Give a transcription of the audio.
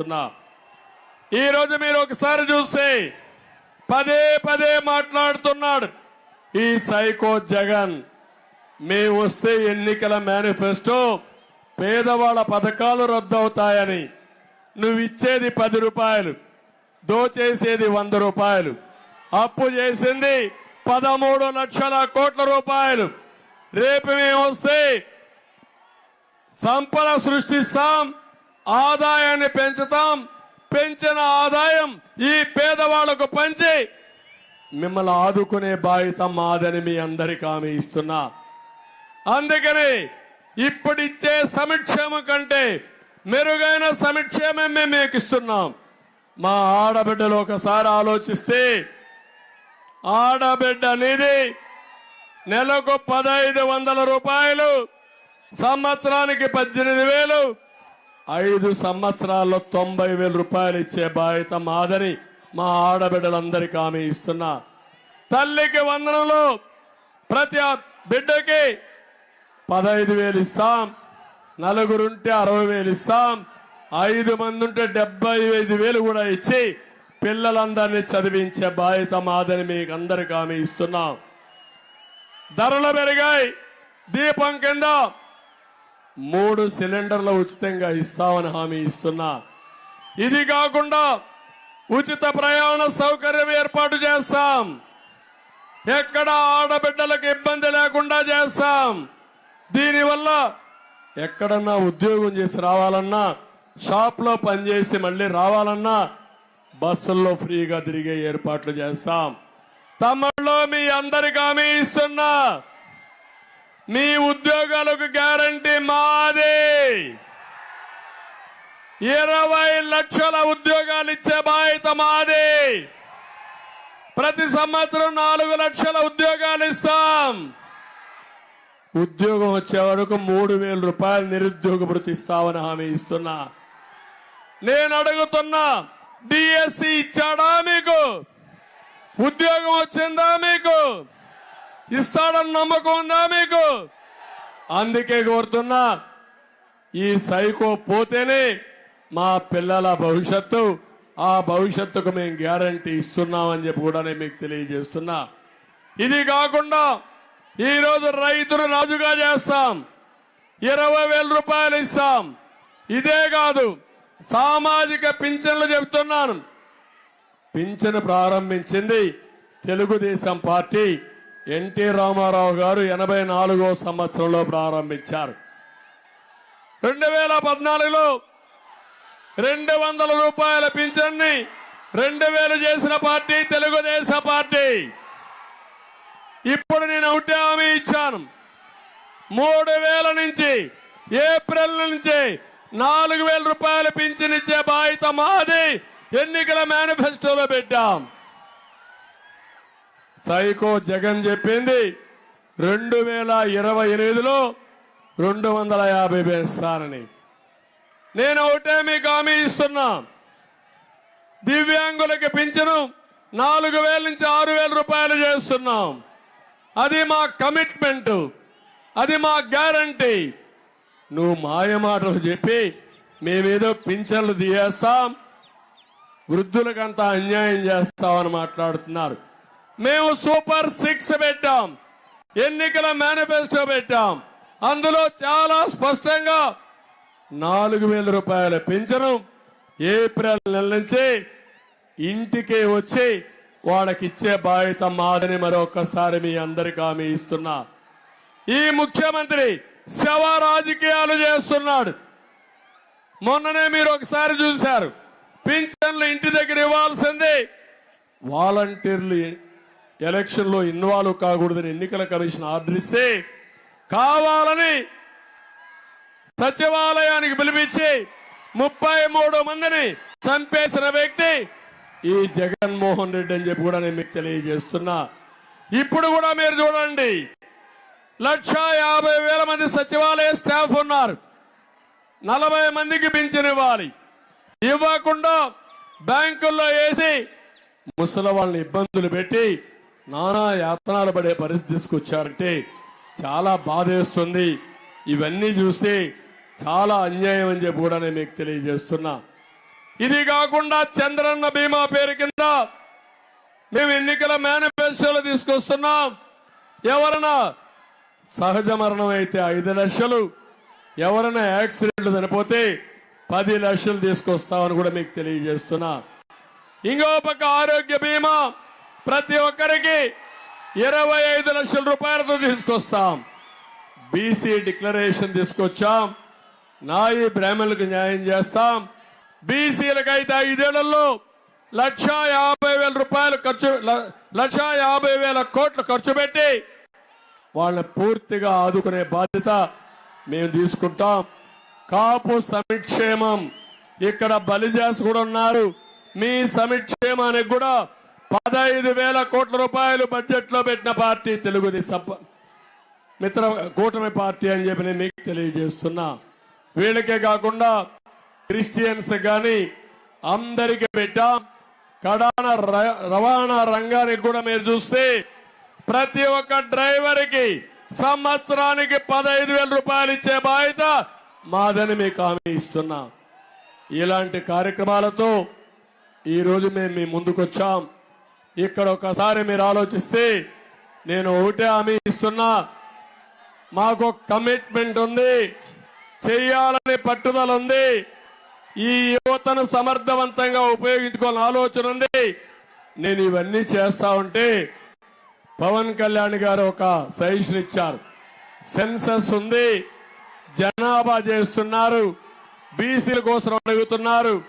చేస్తున్నా ఈ రోజు మీరు ఒకసారి చూస్తే పదే పదే మాట్లాడుతున్నాడు. ఈ సైకో జగన్ మేము వస్తే ఎన్నికల మేనిఫెస్టో పేదవాళ్ళ పథకాలు రద్దవుతాయని. నువ్వు ఇచ్చేది పది రూపాయలు దోచేసేది వంద రూపాయలు. అప్పు చేసింది పదమూడు లక్షల కోట్ల రూపాయలు. రేపు మేము వస్తే సంపద సృష్టిస్తాం ఆదాయాన్ని పెంచుతాం పెంచిన ఆదాయం ఈ పేదవాళ్ళకు పంచి మిమ్మల్ని ఆదుకునే బాధ్యత మాదని మీ అందరికి ఆమె ఇస్తున్నా. అందుకని ఇప్పుడిచ్చే సంక్షేమం కంటే మెరుగైన సంక్షేమం మేము మీకు ఇస్తున్నాం. మా ఆడబిడ్డలు ఒకసారి ఆలోచిస్తే ఆడబిడ్డ అనేది నెలకు పదహైదు వందల రూపాయలు సంవత్సరానికి పద్దెనిమిది వేలు ఐదు సంవత్సరాల్లో తొంభై వేల రూపాయలు ఇచ్చే బాధ్యత మాదని మా ఆడబిడ్డలందరికీ హామీ ఇస్తున్నా. తల్లికి వందనలు ప్రతి బిడ్డకి పదహైదు వేలు ఇస్తాం నలుగురుంటే అరవై వేలు ఇస్తాం ఐదు మంది ఉంటే డెబ్బై ఐదు వేలు కూడా ఇచ్చి పిల్లలందరినీ చదివించే బాధ్యత మాదని మీకు అందరికీ హామీ ఇస్తున్నాం. ధరలు పెరిగాయి దీపం కింద మూడు సిలిండర్లు ఉచితంగా ఇస్తామని హామీ ఇస్తున్నా. ఇది కాకుండా ఉచిత ప్రయాణ సౌకర్యం ఏర్పాటు చేస్తాం. ఎక్కడ ఆడబిడ్డలకు ఇబ్బంది లేకుండా చేస్తాం. దీనివల్ల ఎక్కడన్నా ఉద్యోగం చేసి రావాలన్నా షాప్లో పనిచేసి మళ్ళీ రావాలన్నా బస్సుల్లో ఫ్రీగా తిరిగే ఏర్పాట్లు చేస్తాం. తమలో మీ అందరికి హామీ ఇస్తున్నా. మీ ఉద్యోగాలకు గ్యారంటీ మాదే. ఇరవై లక్షల ఉద్యోగాలు ఇచ్చే బాధ్యత మాదే. ప్రతి సంవత్సరం నాలుగు లక్షల ఉద్యోగాలు ఇస్తాం. ఉద్యోగం వచ్చే వరకు మూడు వేల రూపాయలు నిరుద్యోగ భృతి ఇస్తామని హామీ ఇస్తున్నా. నేను అడుగుతున్నా డిఎస్సి ఇచ్చాడా మీకు? ఉద్యోగం వచ్చిందా మీకు? ఇస్తాడని నమ్మకం ఉందా మీకు? అందుకే కోరుతున్నా ఈ సైకో పోతేనే మా పిల్లల భవిష్యత్తు ఆ భవిష్యత్తుకు మేము గ్యారంటీ ఇస్తున్నామని చెప్పి కూడా నేను మీకు తెలియజేస్తున్నా. ఇది కాకుండా ఈరోజు రైతులు రైతును రాజుగా చేస్తాం. ఇరవై వేల రూపాయలు ఇస్తాం. ఇదే కాదు సామాజిక పింఛన్లు చెబుతున్నాను పింఛను ప్రారంభించింది తెలుగుదేశం పార్టీ. ఎన్టీ రామారావు గారు ఎనభై నాలుగో సంవత్సరంలో ప్రారంభించారు. రెండు వేల పద్నాలుగులో రెండు వందల రూపాయల పింఛన్ని రెండు వేలు చేసిన పార్టీ తెలుగుదేశం పార్టీ. ఇప్పుడు నేను ఒకటే హామీ ఇచ్చాను. మూడు వేల నుంచి ఏప్రిల్ నుంచి నాలుగు వేల రూపాయలు పింఛనిచ్చే బాధ్యత మాది. ఎన్నికల మేనిఫెస్టోలో పెట్టాం. సైకో జగన్ చెప్పింది రెండు వేల ఇరవై ఎనిమిదిలో రెండు వందల యాభై వేస్తానని నేను ఒకటే మీకు హామీ ఇస్తున్నా. దివ్యాంగులకి పింఛను నాలుగు వేల నుంచి ఆరు వేల రూపాయలు చేస్తున్నాం. అది మా కమిట్మెంట్. అది మా గ్యారంటీ. నువ్వు మాయ మాటలు చెప్పి మేమేదో పింఛన్లు తీయేస్తాం. వృద్ధులకంతా అన్యాయం చేస్తామని మాట్లాడుతున్నారు. మేము సూపర్ సిక్స్ పెట్టాం. ఎన్నికల మేనిఫెస్టో పెట్టాం. అందులో చాలా స్పష్టంగా నాలుగు వేల రూపాయల పింఛను ఏప్రిల్ నెల నుంచి ఇంటికే వచ్చి వాళ్ళకి ఇచ్చే బాధ్యత మాదని మరొకసారి మీ అందరికీ హామీ ఇస్తున్నా. ఈ ముఖ్యమంత్రి శవ రాజకీయాలు చేస్తున్నాడు. మొన్ననే మీరు ఒకసారి చూశారు. పింఛన్లు ఇంటి దగ్గర ఇవ్వాల్సిందే. వాలంటీర్లు ఎలక్షన్లో ఇన్వాల్వ్ కాకూడదని ఎన్నికల కమిషన్ ఆర్డర్ ఇస్తే కావాలని సచివాలయానికి పిలిపించి ముప్పై మూడు మందిని చంపేసిన వ్యక్తి ఈ జగన్మోహన్ రెడ్డి అని చెప్పి కూడా నేను మీకు తెలియజేస్తున్నా. ఇప్పుడు కూడా మీరు చూడండి. లక్ష యాభై వేల మంది సచివాలయ స్టాఫ్ ఉన్నారు. నలభై మందికి పింఛన్ ఇవ్వాలి. ఇవ్వకుండా బ్యాంకుల్లో వేసి ముసలి వాళ్ళని ఇబ్బందులు పెట్టి నానా యాతనాలు పడే పరిస్థితి తీసుకొచ్చారంటే చాలా బాధేస్తుంది ఇవన్నీ చూస్తే చాలా అన్యాయం అని చెప్పి కూడా నేను మీకు తెలియజేస్తున్నా. ఇది కాకుండా చంద్రన్న బీమా పేరు కింద మేము ఎన్నికల మేనిఫెస్టోలో తీసుకొస్తున్నాం. ఎవరన్నా సహజ మరణం అయితే ఐదు లక్షలు ఎవరైనా యాక్సిడెంట్లు చనిపోతే పది లక్షలు తీసుకొస్తామని కూడా మీకు తెలియజేస్తున్నా. ఇంకో పక్క ఆరోగ్య బీమా ప్రతి ఒక్కరికి ఇరవై ఐదు లక్షల రూపాయలతో తీసుకొస్తాం. బీసీ డిక్లరేషన్ తీసుకొచ్చాం. నాయి బ్రాహ్మణులకు న్యాయం చేస్తాం. బీసీలకు అయితే ఐదేళ్ళలో లక్ష యాభై వేల రూపాయలు ఖర్చు లక్ష యాభై వేల కోట్లు ఖర్చు పెట్టి వాళ్ళని పూర్తిగా ఆదుకునే బాధ్యత మేము తీసుకుంటాం. కాపు సమిక్షేమం. ఇక్కడ బలిజాస్ కూడా ఉన్నారు. మీ సమిక్షేమానికి కూడా పదహైదు వేల కోట్ల రూపాయలు బడ్జెట్లో పెట్టిన పార్టీ తెలుగుదేశం మిత్ర కూటమి పార్టీ అని చెప్పి నేను మీకు తెలియజేస్తున్నా. వీళ్ళకే కాకుండా క్రిస్టియన్స్ గాని అందరికి పెట్టాం. కడాన ర- రవాణా రంగానికి కూడా మీరు చూస్తే ప్రతి ఒక్క డ్రైవర్కి సంవత్సరానికి పదహైదు వేల రూపాయలు ఇచ్చే బాధ్యత మాదని మీకు హామీ ఇస్తున్నా. ఇలాంటి కార్యక్రమాలతో ఈ రోజు మేము మీ ముందుకొచ్చాం. ఇక్కడ ఒకసారి మీరు ఆలోచిస్తే నేను ఒకటే హామీ ఇస్తున్నా. మాకు కమిట్మెంట్ ఉంది. చేయాలనే పట్టుదల ఉంది. ఈ యువతను సమర్థవంతంగా ఉపయోగించుకోవాలని ఆలోచన ఉంది. నేను ఇవన్నీ చేస్తా ఉంటే పవన్ కళ్యాణ్ గారు ఒక సజెషన్ ఇచ్చారు. సెన్సస్ ఉంది. జనాభా చేస్తున్నారు. బీసీల కోసం అడుగుతున్నారు.